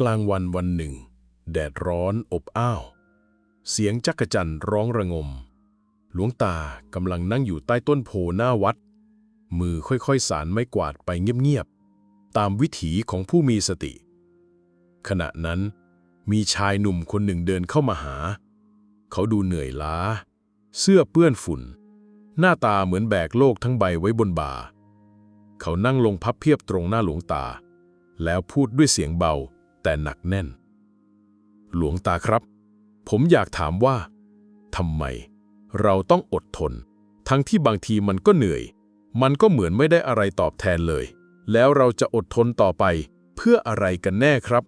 กลางวันวันหนึ่ง แดดร้อนอบอ้าว เสียงจักจั่นร้องระงม หลวงตากำลังนั่งอยู่ใต้ต้นโพหน้าวัด มือค่อยๆสานไม้กวาดไปเงียบๆ ตามวิถีของผู้มีสติ ขณะนั้น มีชายหนุ่มคนหนึ่งเดินเข้ามาหา เขาดูเหนื่อยล้า เสื้อเปื้อนฝุ่น หน้าตาเหมือนแบกโลกทั้งใบไว้บนบ่า เขานั่งลงพับเพียบตรงหน้าหลวงตา แล้วพูดด้วยเสียงเบา แต่หนักแน่น หลวงตาครับ ผมอยากถามว่าทำไม เราต้องอดทน ทั้งที่บางทีมันก็เหนื่อย มันก็เหมือนไม่ได้อะไรตอบแทนเลย แล้วเราจะอดทนต่อไปเพื่ออะไรกันแน่ครับ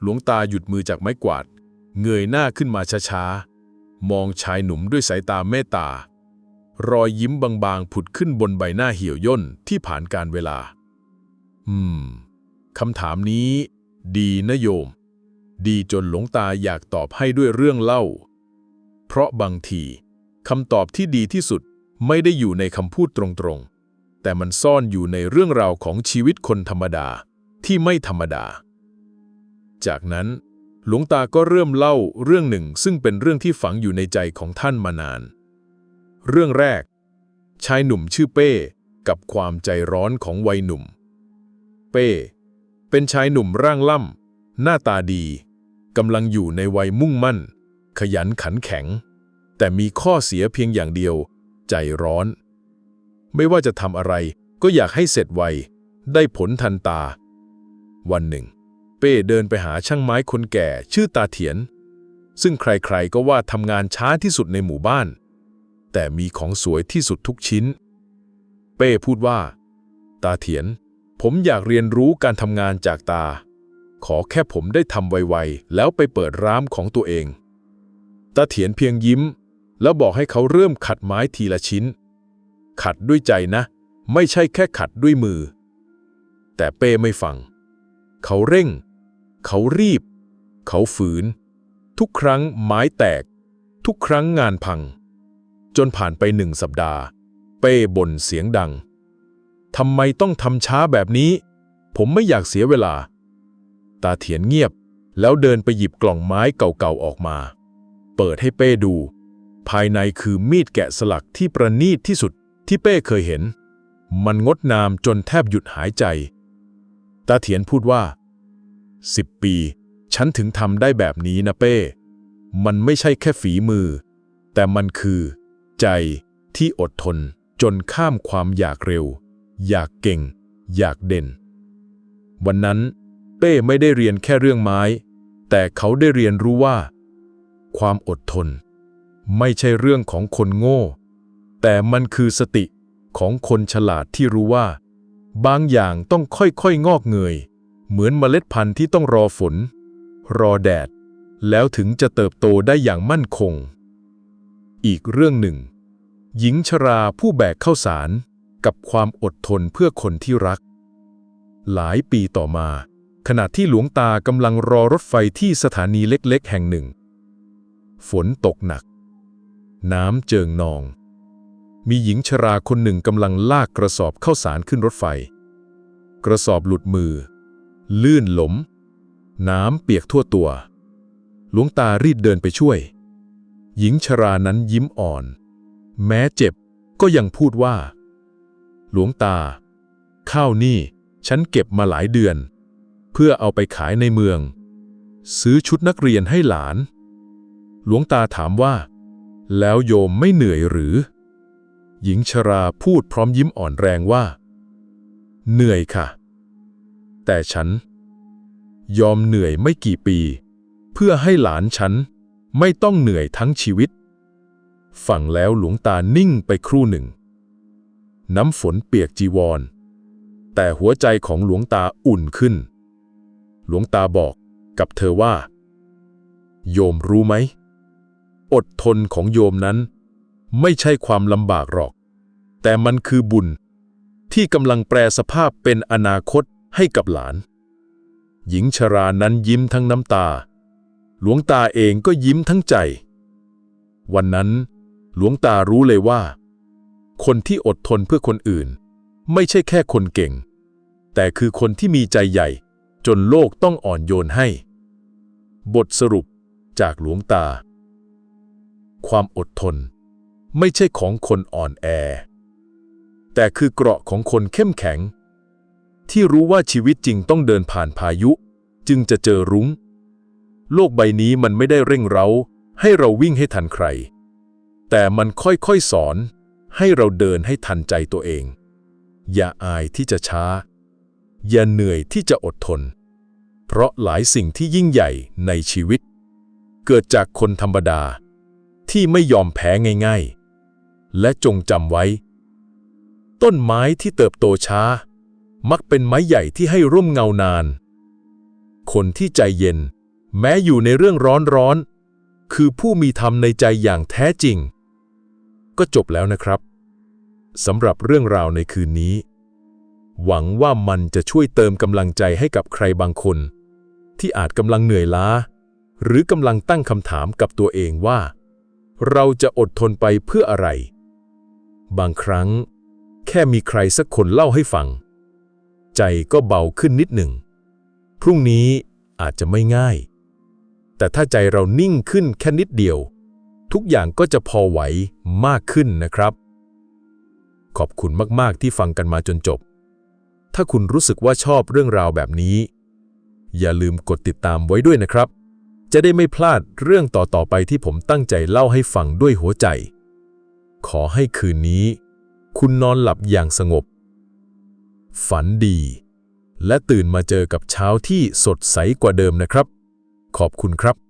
หลวงตาหยุดมือจากไม้กวาด เงยหน้าขึ้นมาช้าๆ มองชายหนุ่มด้วยสายตาเมตตา รอยยิ้มบางๆ ผุดขึ้นบนใบหน้าเหี่ยวย่นที่ผ่านการเวลา อืม คำถามนี้ ดีนะโยม ดีจนหลวงตาอยากตอบให้ด้วยเรื่องเล่า เพราะบางทีคำตอบที่ดีที่สุดไม่ได้อยู่ในคำพูดตรงๆ แต่มันซ่อนอยู่ในเรื่องราวของชีวิตคนธรรมดาที่ไม่ธรรมดา จากนั้น หลวงตาก็เริ่มเล่าเรื่องหนึ่งซึ่งเป็นเรื่องที่ฝังอยู่ในใจของท่านมานาน เรื่องแรก ชายหนุ่มชื่อเป้ กับความใจร้อนของวัยหนุ่ม เป้ เป็นชายหนุ่มร่างล่ำ หน้าตาดี กำลังอยู่ในวัยมุ่งมั่น ขยันขันแข็ง แต่มีข้อเสียเพียงอย่างเดียว ใจร้อน ไม่ว่าจะทำอะไรก็อยากให้เสร็จไว ได้ผลทันตา วันหนึ่ง เป้เดินไปหาช่างไม้คนแก่ชื่อตาเถียน ซึ่งใครๆก็ว่าทำงานช้าที่สุดในหมู่บ้าน แต่มีของสวยที่สุดทุกชิ้น เป้พูดว่า ตาเถียน ผมอยากเรียนรู้การทำงานจากตา ขอแค่ผมได้ทำไวๆ แล้วไปเปิดร้านของตัวเอง ตาเถียนเพียงยิ้ม แล้วบอกให้เขาเริ่มขัดไม้ทีละชิ้น ขัดด้วยใจนะ ไม่ใช่แค่ขัดด้วยมือ แต่เป้ไม่ฟัง เขาเร่ง เขารีบ เขาฝืน ทุกครั้งไม้แตก ทุกครั้งงานพัง จนผ่านไปหนึ่งสัปดาห์ เป้บ่นเสียงดัง ทำไมต้องทำช้าแบบนี้ ผมไม่อยากเสียเวลา ตาเถียนเงียบ แล้วเดินไปหยิบกล่องไม้เก่าๆออกมา เปิดให้เป้ดู ภายในคือมีดแกะสลักที่ประณีตที่สุดที่เป้เคยเห็น มันงดงามจนแทบหยุดหายใจ ตาเถียนพูดว่าสิบปี ฉันถึงทำได้แบบนี้นะเป้ มันไม่ใช่แค่ฝีมือ แต่มันคือ ใจที่อดทนจนข้ามความอยากเร็ว อยากเก่ง อยากเด่น วันนั้น เป้ไม่ได้เรียนแค่เรื่องไม้ แต่เขาได้เรียนรู้ว่า ความอดทน ไม่ใช่เรื่องของคนโง่ แต่มันคือสติของคนฉลาดที่รู้ว่า บางอย่างต้องค่อยๆงอกเงย เหมือนเมล็ดพันธุ์ที่ต้องรอฝน รอแดด แล้วถึงจะเติบโตได้อย่างมั่นคง อีกเรื่องหนึ่ง หญิงชราผู้แบกข้าวสาร กับความอดทนเพื่อคนที่รัก หลายปีต่อมา ขณะที่หลวงตากำลังรอรถไฟที่สถานีเล็กๆ แห่งหนึ่ง ฝนตกหนัก น้ำเจิงนอง มีหญิงชราคนหนึ่งกำลังลากกระสอบข้าวสารขึ้นรถไฟ กระสอบหลุดมือ ลื่นหลม น้ำเปียกทั่วตัว หลวงตารีบเดินไปช่วย หญิงชรานั้นยิ้มอ่อน แม้เจ็บก็ยังพูดว่า หลวงตา ข้าวนี่ฉันเก็บมาหลายเดือน เพื่อเอาไปขายในเมือง ซื้อชุดนักเรียนให้หลาน หลวงตาถามว่า แล้วโยมไม่เหนื่อยหรือ หญิงชราพูดพร้อมยิ้มอ่อนแรงว่า เหนื่อยค่ะ แต่ฉัน ยอมเหนื่อยไม่กี่ปี เพื่อให้หลานฉันไม่ต้องเหนื่อยทั้งชีวิต ฟังแล้วหลวงตานิ่งไปครู่หนึ่ง น้ำฝนเปียกจีวร แต่หัวใจของหลวงตาอุ่นขึ้น หลวงตาบอกกับเธอว่า โยมรู้ไหม อดทนของโยมนั้น ไม่ใช่ความลำบากหรอก แต่มันคือบุญ ที่กำลังแปลสภาพเป็นอนาคตให้กับหลาน หญิงชรานั้นยิ้มทั้งน้ำตา หลวงตาเองก็ยิ้มทั้งใจ วันนั้นหลวงตารู้เลยว่า คนที่อดทนเพื่อคนอื่น ไม่ใช่แค่คนเก่ง แต่คือคนที่มีใจใหญ่ จนโลกต้องอ่อนโยนให้ บทสรุปจากหลวงตา ความอดทน ไม่ใช่ของคนอ่อนแอ แต่คือเกราะของคนเข้มแข็ง ที่รู้ว่าชีวิตจริงต้องเดินผ่านพายุ จึงจะเจอรุง้ง โลกใบนี้มันไม่ได้เร่งเร้า ให้เราวิ่งให้ทันใคร แต่มันค่อยๆสอน ให้เราเดินให้ทันใจตัวเอง อย่าอายที่จะช้า อย่าเหนื่อยที่จะอดทน เพราะหลายสิ่งที่ยิ่งใหญ่ในชีวิต เกิดจากคนธรรมดา ที่ไม่ยอมแพ้ง่ายๆ และจงจำไว้ ต้นไม้ที่เติบโตช้า มักเป็นไม้ใหญ่ที่ให้ร่มเงานาน คนที่ใจเย็น แม้อยู่ในเรื่องร้อนๆคือผู้มีธรรมในใจอย่างแท้จริง ก็จบแล้วนะครับสำหรับเรื่องราวในคืนนี้ หวังว่ามันจะช่วยเติมกำลังใจให้กับใครบางคน ที่อาจกำลังเหนื่อยล้า หรือกำลังตั้งคำถามกับตัวเองว่า เราจะอดทนไปเพื่ออะไร บางครั้ง แค่มีใครสักคนเล่าให้ฟัง ใจก็เบาขึ้นนิดหนึ่ง พรุ่งนี้อาจจะไม่ง่าย แต่ถ้าใจเรานิ่งขึ้นแค่นิดเดียว ทุกอย่างก็จะพอไหวมากขึ้นนะครับ ขอบคุณมากๆที่ฟังกันมาจนจบ ถ้าคุณรู้สึกว่าชอบเรื่องราวแบบนี้ อย่าลืมกดติดตามไว้ด้วยนะครับ จะได้ไม่พลาดเรื่องต่อๆไปที่ผมตั้งใจเล่าให้ฟังด้วยหัวใจ ขอให้คืนนี้ คุณนอนหลับอย่างสงบ ฝันดี และตื่นมาเจอกับเช้าที่สดใสกว่าเดิมนะครับ ขอบคุณครับ